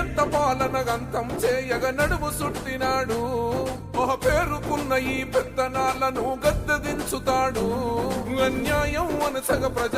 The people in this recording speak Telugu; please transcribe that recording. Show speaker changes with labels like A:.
A: ఎంత పాలనగంతం చేయగ నడుము సుట్టినాడు? ఒక పేరుకున్న ఈ పెత్తనాలను గద్దె దించుతాడు అన్యాయం అనసగ ప్రజ